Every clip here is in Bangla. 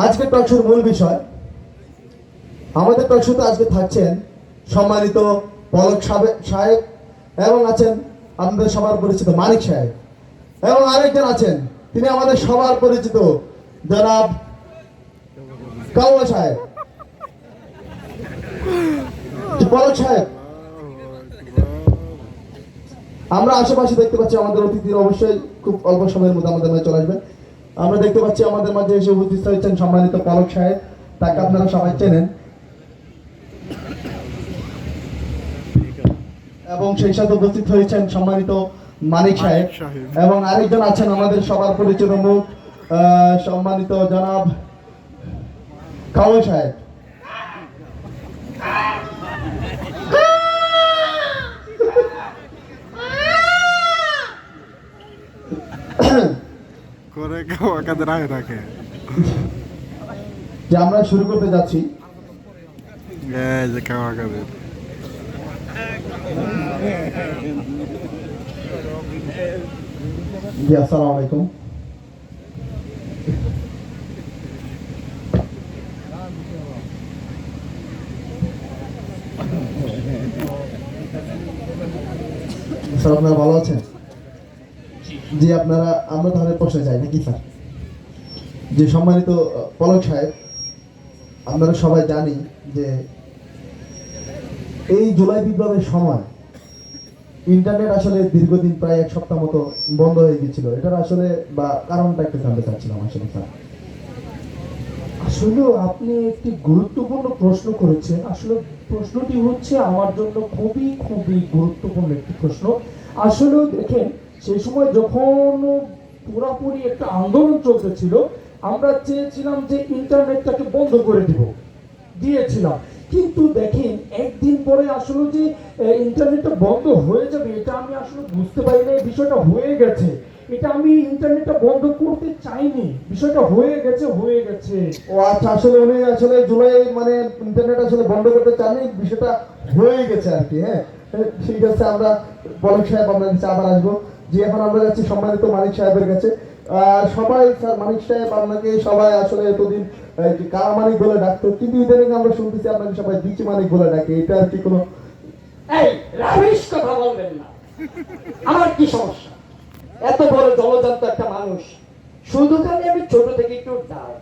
আজকের টকশোর মূল বিষয়, আমাদের টকশোতে আজকে থাকছেন সম্মানিত পলক সাহেব এবং আছেন আমাদের সবার পরিচিত মানিক সাহেব এবং আরেকজন আছেন, তিনি আমাদের সবার পরিচিত জনাব কাউয়া সাহেব। পলক সাহেব, আমরা আশেপাশে দেখতে পাচ্ছি আমাদের অতিথির অবশ্যই খুব অল্প সময়ের মধ্যে আমাদের চলে আসবেন আমরা দেখতে পাচ্ছি আমাদের মাঝে এসে উপস্থিত হয়েছেন সম্মানিত পলক সাহেব। তাকে আপনারা সবাই চেনেন। এবং সেই সাথে উপস্থিত হয়েছেন সম্মানিত মানিক সাহেব। এবং আরেকজন আছেন আমাদের সবার পরিচিত মুখ আহ, সম্মানিত জনাব কাউল সাহেব। কাদের যে আমরা শুরু করতে যাচ্ছি। জি আসসালামু আলাইকুম। স্যার আপনারা ভালো আছেন? জি আপনারা, আমরা তাহলে প্রশ্নে যাই, নাকি স্যার? যে সম্মানিত পলক সাহেব, আপনারা সবাই জানি যে এই জুলাই বিপ্লবের সময় ইন্টারনেট আসলে দীর্ঘদিন প্রায় এক সপ্তাহ মতো বন্ধ হয়ে গেছিল এটার আসলে বা কারণটা একটু জানতে চাচ্ছিলাম আসলে, স্যার। আসলে আপনি একটি গুরুত্বপূর্ণ প্রশ্ন করেছেন। আসলে প্রশ্নটি হচ্ছে আমার জন্য খুবই খুবই গুরুত্বপূর্ণ একটি প্রশ্ন। আসলে দেখেন সেই সময় যখন পুরাপুরি একটা আন্দোলন চলতেছিল, আমরা চেয়েছিলাম যে ইন্টারনেটটাকে বন্ধ করে দিব। দিয়েছিলাম। কিন্তু দেখেন, একদিন পরে আসলে যে ইন্টারনেটটা বন্ধ হয়ে যাবে, এটা আমি আসলে বুঝতে পারি না বিষয়টা হয়ে গেছে। এটা আমি ইন্টারনেটটা বন্ধ করতে চাইনি, বিষয়টা হয়ে গেছে হয়ে গেছে। ও আচ্ছা আসলে উনি আসলে জুলাই মানে ইন্টারনেট আসলে বন্ধ করতে চাননি, বিষয়টা হয়ে গেছে আর কি হ্যাঁ? ঠিক আছে, আমরা পলক সাহেব আপনার কাছে আবার আসব। যে এখন আমরা যাচ্ছি সম্মানিত মানিক সাহেবের কাছে। আর সবাই স্যার মানিক সাহেব আপনাকে সবাই আসলে এতদিন এই কারা মানিক বলে ডাকতো কিন্তু ইদানিং আমরা শুনতেছি আপনাকে সবাই বিচি মানিক বলে ডাকে। এটা আর কি কোনো এই রাবিশ কথা বলবেন না। আমার কি সমস্যা? এত বড় জলজান্ত একটা মানুষ। শুধু খালি আমি ছোট থেকে একটু ডাক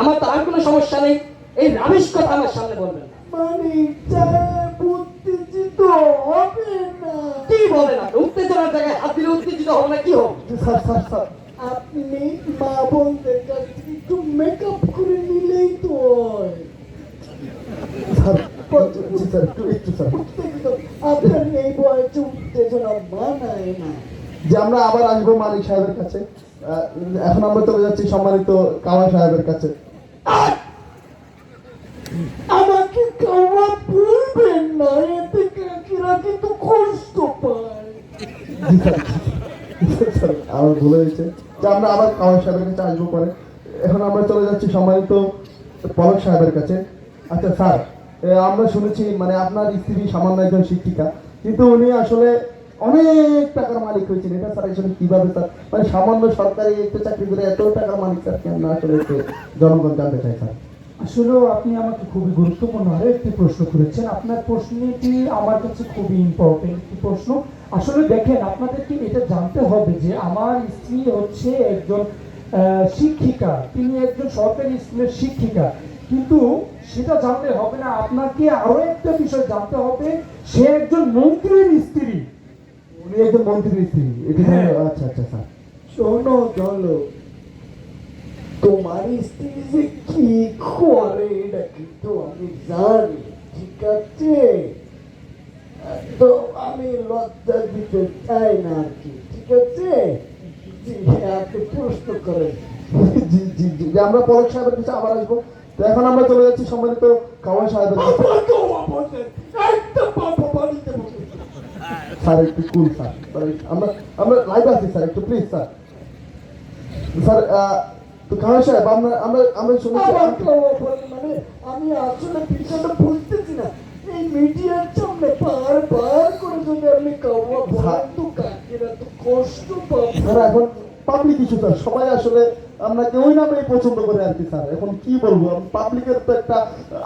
আমার তো আর কোনো সমস্যা নেই। এই রাবিশ কথা আমার সামনে বলবেন না। মানিক সাহেব উত্তেজিত হবে না কি বলেন আপনি উত্তেজনার জায়গায় হাত হবে না কি হবে স্যার স্যার স্যার আপনি মা বোনদের কাছ থেকে একটু মেকআপ করে নিলেই তো স্যার জি স্যার একটু একটু স্যার। আপনার এই বয়সে উত্তেজনা মানায় না। যে আমরা আবার আসব মালিক সাহেবের কাছে। এখন আমরা চলে যাচ্ছি সম্মানিত কাওয়া সাহেবের কাছে। আমাকে খাওয়া ভুলবেন না এতে কিন্তু কষ্ট পায়। আমার ভুলে গেছে যে আমরা আবার কাওয়া সাহেবের কাছে আসব পরে। এখন আমরা চলে যাচ্ছি সম্মানিত পলক সাহেবের কাছে। আচ্ছা স্যার আমরা শুনেছি মানে আপনার স্ত্রী সামান্য একজন শিক্ষিকা, কিন্তু উনি আসলে অনেক টাকার মালিক হয়েছেন। এটা স্যার আসলে কীভাবে স্যার? মানে সামান্য সরকারি একটা চাকরি করে এত টাকার মালিক স্যার কেন আসলে জনগণ জানতে চাই, স্যার? আসলে আপনি আমাকে খুবই গুরুত্বপূর্ণ একটি প্রশ্ন করেছেন। আপনার প্রশ্নটি আমার কাছে খুবই ইম্পর্টেন্ট একটি প্রশ্ন। আসলে দেখেন আপনাদেরকে এটা জানতে হবে যে আমার স্ত্রী হচ্ছে একজন শিক্ষিকা। তিনি একজন সরকারি স্কুলের শিক্ষিকা। কিন্তু সেটা জানতে হবে না আপনাকে আরও একটা বিষয় জানতে হবে। সে একজন মন্ত্রীর স্ত্রী। উনি একজন মন্ত্রীর স্ত্রী। হ্যাঁ। আচ্ছা আচ্ছা স্যার। শোনো চলো তোমার স্ত্রী যে কি করে এটা কিন্তু আমি জানি ঠিক আছে? তো আমি লজ্জা দিতে চাই না আর কি ঠিক আছে? জি, আপনি প্রশ্ন করেন। জি জি জি আমরা পলক সাহেবের কাছে আবার আসব। তো এখন আমরা চলে যাচ্ছি সম্মানিত কাওয়া সাহেবের স্যার একটু কুল স্যার। আমরা আমরা লাইভ আছি স্যার একটু প্লিজ স্যার। স্যার তো কাওয়া সাহেব আমরা আমরা আমরা শুনেছি মানে আমি আসলে বিষয়টা বুঝতেছি না। এই মিডিয়ার সামনে বারবার করে যদি আমি খাওয়া স্যার, এখন পাবলিক ইস্যু স্যার। সবাই আসলে আমরা ওই নামেই পছন্দ করে আর কি, স্যার। এখন কি বলব? পাবলিকের তো একটা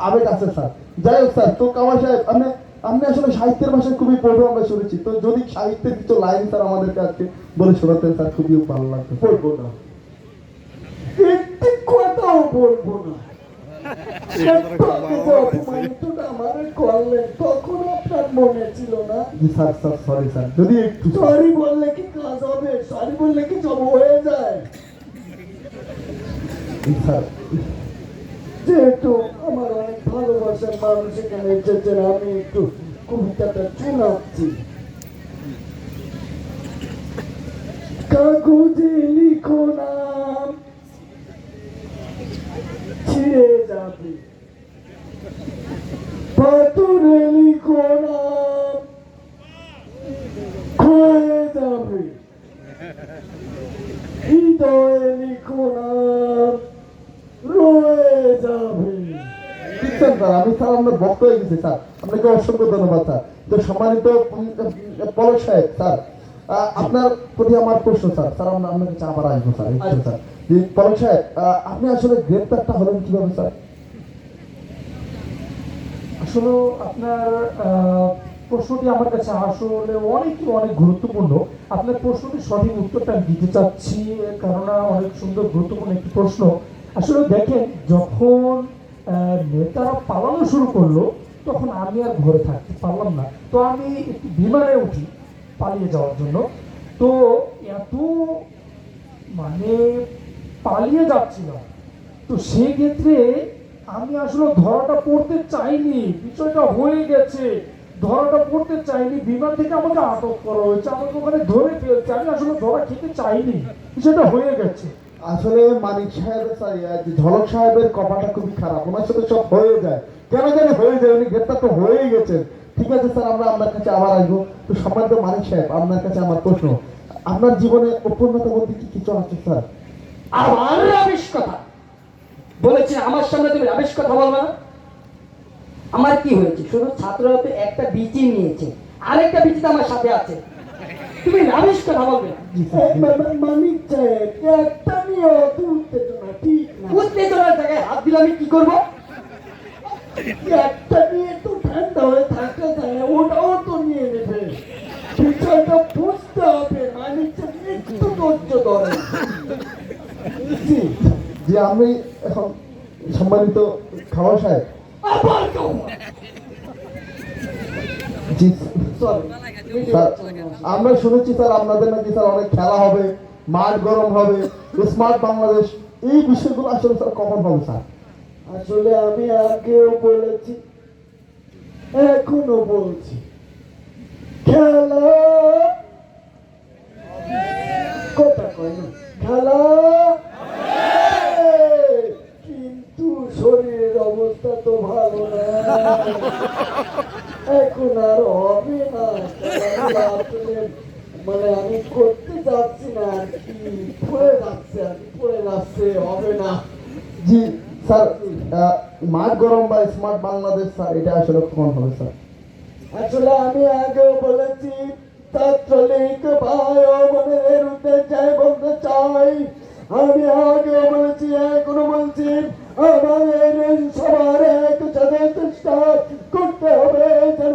আবেগ আছে, স্যার। যাই হোক, স্যার, তো কামাল সাহেব, আপনি আপনি আসলে সাহিত্যের ভাষায় খুবই পড়ব আমরা শুনেছি। তো যদি সাহিত্যের কিছু লাইন স্যার, আমাদেরকে আজকে বলে শোনাতেন, স্যার, খুবই ভালো লাগতো। বলব না। বলব না। যদি একটু সরি বললে কি কাজ হবে? সরি বললে কি সব হয়ে যায়? যেহেতু আমার অনেক ভালোবাসার মানুষ এখানে এসেছেন আমি একটু কবিতাটা শোনাচ্ছি। কাগজে লিখো ছিঁড়ে যাবে পাথরে লিখো নাম ক্ষয়ে যাবে হৃদয়ে লিখো নাম রয়ে যাবে ঠিক স্যার, আমি স্যার আপনার বক্ত হয়ে গেছি, স্যার। আপনাকে অসংখ্য ধন্যবাদ, স্যার। তো সম্মানিত পলক সাহেব, স্যার আপনার প্রতি আমার প্রশ্ন, স্যার। স্যার, আমরা আপনার কাছে আবার আসব, স্যার। স্যার, যে পলক সাহেব আপনি আসলে গ্রেপ্তারটা হলেন কীভাবে, স্যার? আসলে আপনার প্রশ্নটি আমার কাছে আসলে অনেক অনেক গুরুত্বপূর্ণ। আপনার প্রশ্নটির সঠিক উত্তরটা দিতে চাচ্ছি, কেননা অনেক সুন্দর, গুরুত্বপূর্ণ একটি প্রশ্ন। আসলে দেখেন, যখন নেতারা পালানো শুরু করল, তখন আমি আর ঘরে থাকতে পারলাম না। তো আমি একটি বিমানে উঠি পালিয়ে যাওয়ার জন্য। তো এত মানে পালিয়ে যাচ্ছিলাম। তো সেই ক্ষেত্রে আমি আসলে ধরাটা পড়তে চাইনি, বিষয়টা হয়ে গেছে। ধরাটা পড়তে চাইনি, বিমান থেকে আমাকে আটক করা হয়েছে, আমাকে ওখানে ধরে ফেলছে। আমি আসলে ধরা খেতে চাইনি, বিষয়টা হয়ে গেছে। আসলে মানিক সাহেব ঝলক সাহেবের কপালটা খুবই খারাপ। ওনার সাথে সব হয়ে যায়। কেন জানি হয়ে যায়, উনি গ্রেপ্তার তো হয়েই গেছেন। ঠিক আছে স্যার, আমরা আপনার কাছে আবার আসব। তো সম্মানিত মানিক সাহেব, আপনার কাছে আমার প্রশ্ন। আপনার জীবনে অপূর্ণতা বলতে কি কিছু আছে স্যার? আমার রাবিশ কথা বলেছি, আমার সামনে তুমি রাবিশ কথা বলবে না। আমার কি হয়েছে? শুধু ছাত্ররা একটা বিচি নিয়েছে। আরেকটা বিচি আমার সাথে আছে। তুমি রাবিশ কথা বলবে না। জি স্যার এই মা- মা- মানিক একটা নিয়ে উত্তেজনা ঠিক উত্তেজনার জায়গায় হাত দিলে আমি কি করব? একটা নিয়ে তো ঠান্ডা হয়ে থাকা যায় না ওটাও তো নিয়ে নেবে। বিষয়টা বুঝতে হবে মানিক সাহেব একটু ধৈর্য ধরেন জি যে আমি এখন সম্মানিত খাওয়া সাহেব। আবার জি। সরি আমরা শুনেছি স্যার, আপনাদের নাকি স্যার অনেক খেলা হবে, মাঠ গরম হবে স্মার্ট বাংলাদেশ, এই বিষয়গুলো আসলে স্যার কখন হবে স্যার? আসলে আমি আগেও বলেছি, এখনও বলছি কিন্তু শরীরের অবস্থা তো ভালো না, এখন আর হবে না। মানে আমি করতে যাচ্ছি না আর কি। পড়ে যাচ্ছে আর কি পড়ে যাচ্ছে হবে না। জি স্যার মাঠ গরম বা স্মার্ট বাংলাদেশ স্যার এটা আসলে কখন হবে স্যার? আসলে আমি আগেও বলেছি ছাত্রলীগ ভাই বোনের উদ্দেশ্যে বলতে চাই। আমি আগেও বলেছি এখনও বলছি আমাদের সবার এক সাথে চেষ্টা করতে হবে যেন